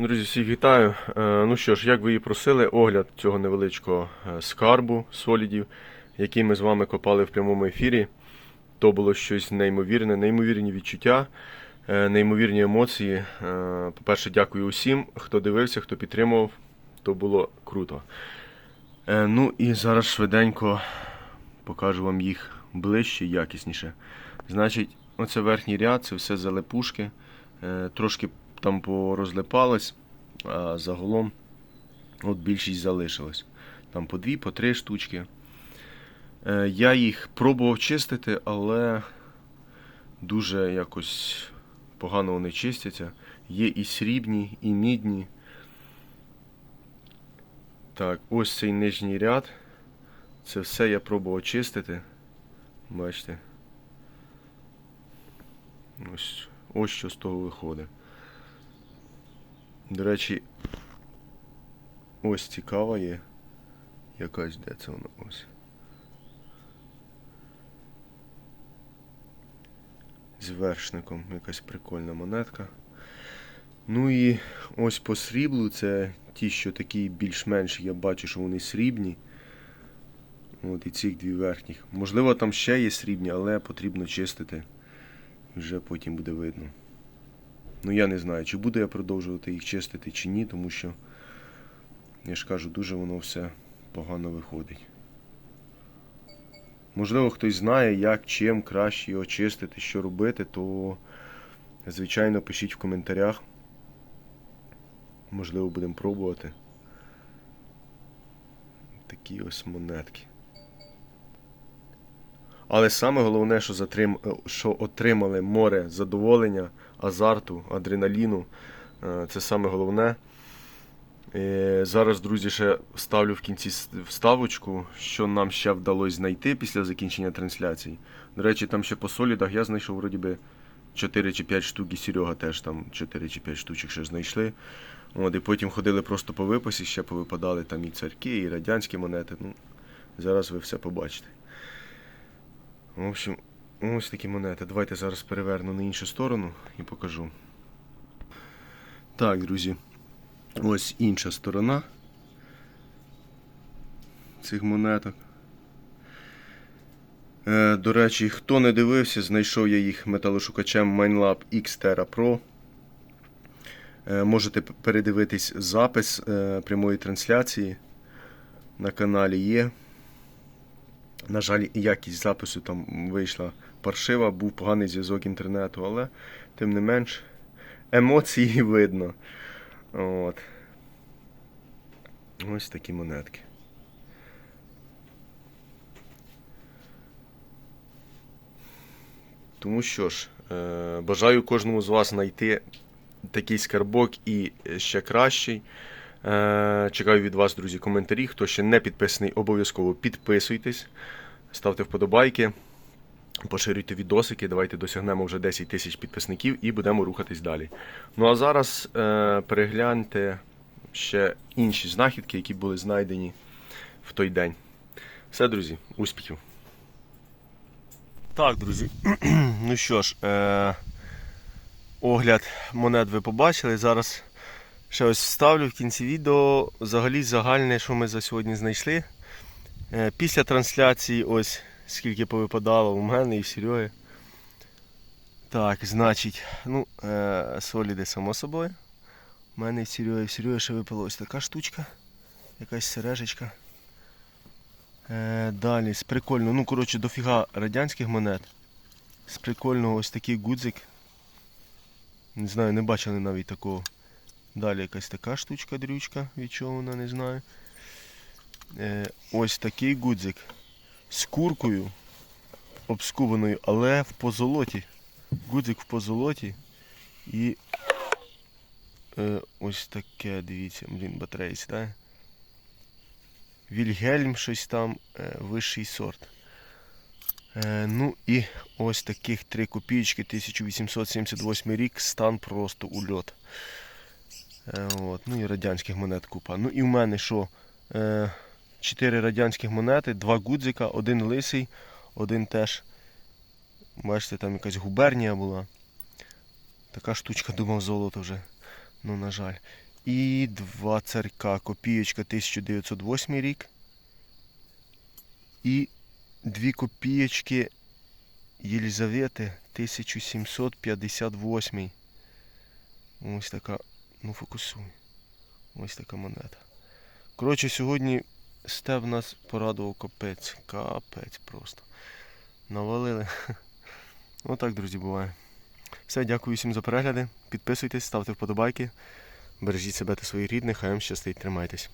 Друзі, всіх вітаю. Е, Ну що ж, як ви і просили, огляд цього невеличкого е, скарбу солідів, який ми з вами копали в прямому ефірі. То було щось неймовірне, неймовірні відчуття, е, неймовірні емоції. По-перше, дякую усім, хто дивився, хто підтримував. То було круто. Ну і зараз швиденько покажу вам їх ближче якісніше. Значить, оце верхній ряд, це все залепушки. Трошки там порозлипалось, а загалом от більшість залишилась. Там по дві, по три штучки. Е, Я їх пробував чистити, але дуже якось погано вони чистяться. Є і срібні, і мідні. Так, ось цей нижній ряд. Це все я пробував чистити. Бачите. Ось, ось що з того виходить. До речі, ось цікава є. Якась де це вона ось. З вершником якась прикольна монетка. Ну і ось по сріблу це ті, що такі більш-менш я бачу, що вони срібні. От і цих дві верхніх. Можливо, там ще є срібні, але потрібно чистити. Вже потім буде видно. Ну я не знаю, чи буду я продовжувати їх чистити чи ні, тому що, я ж кажу, дуже воно все погано виходить. Можливо, хтось знає, як, чим краще його чистити, що робити, то звичайно пишіть в коментарях. Можливо, будемо пробувати. Такі ось монетки. Але саме головне, що, затрим... що отримали море задоволення, азарту, адреналіну. Е, Це саме головне. Е, Зараз, друзі, ще ставлю в кінці вставочку, що нам ще вдалося знайти після закінчення трансляції. До речі, там ще по солідах я знайшов вроді би 4 чи 5 штук, і Серега теж там 4 чи 5 штучок ще знайшли. От, і потім ходили просто по випасі, ще повипадали там і царки, і радянські монети. Ну, зараз ви все побачите. В общем, ось такі монети. Давайте зараз переверну на іншу сторону і покажу. Так, друзі. Ось інша сторона цих монеток. Е, до речі, хто не дивився, знайшов я їх металошукачем MineLab X Terra Pro. Е, можете передивитись запис е, прямої трансляції. На каналі є. На жаль, якість запису там вийшла паршива, був поганий зв'язок інтернету, але тим не менш емоції видно. От. Ось такі монетки. Тому що ж, е, бажаю кожному з вас знайти такий скарбок і ще кращий. Е, чекаю від вас, друзі, коментарі. Хто ще не підписаний, обов'язково підписуйтесь, ставте вподобайки, поширюйте відосики. Давайте досягнемо вже 10 тисяч підписників і будемо рухатись далі. Ну а зараз е, перегляньте ще інші знахідки, які були знайдені в той день. Все, друзі, успіхів! Так, друзі. ну що ж, е, огляд монет ви побачили. Зараз ще ось вставлю в кінці відео взагалі загальне, що ми за сьогодні знайшли. Е, після трансляції, ось скільки повипадало у мене і в Сереги. Так, значить, ну, е, соліди, само собою. У мене і в Сереги, в Сереги ще випала ось така штучка. Якась сережечка. Е, далі, з прикольного, ну коротше, дофіга радянських монет. З прикольного ось такий гудзик. Не знаю, не бачили навіть такого. Далі якась така штучка, дрючка, від чого вона, не знаю. Е, ось такий гудзик з куркою обскубаною, але в позолоті. Гудзик в позолоті. І е, ось таке, дивіться, блін, батарея сідає. Вільгельм щось там, е, вищий сорт. Е, ну і ось таких 3 копійки, 1878 рік, стан просто ульот. Е, от, ну і радянських монет купа. Ну і в мене що? Е, 4 радянських монети, 2 гудзика, один лисий, один теж. Бачите, там якась губернія була. Така штучка, думав, золото вже. Ну, на жаль. І два царька. Копієчка 1908 рік. І дві копієчки Єлізавети 1758. Ось така, ну фокусуй. Ось така монета. Коротше, сьогодні стев нас порадував капець. Капець просто. Навалили. Отак, друзі, буває. Все, дякую всім за перегляди. Підписуйтесь, ставте вподобайки. Бережіть себе та своїх рідних, а вам щастить, тримайтесь.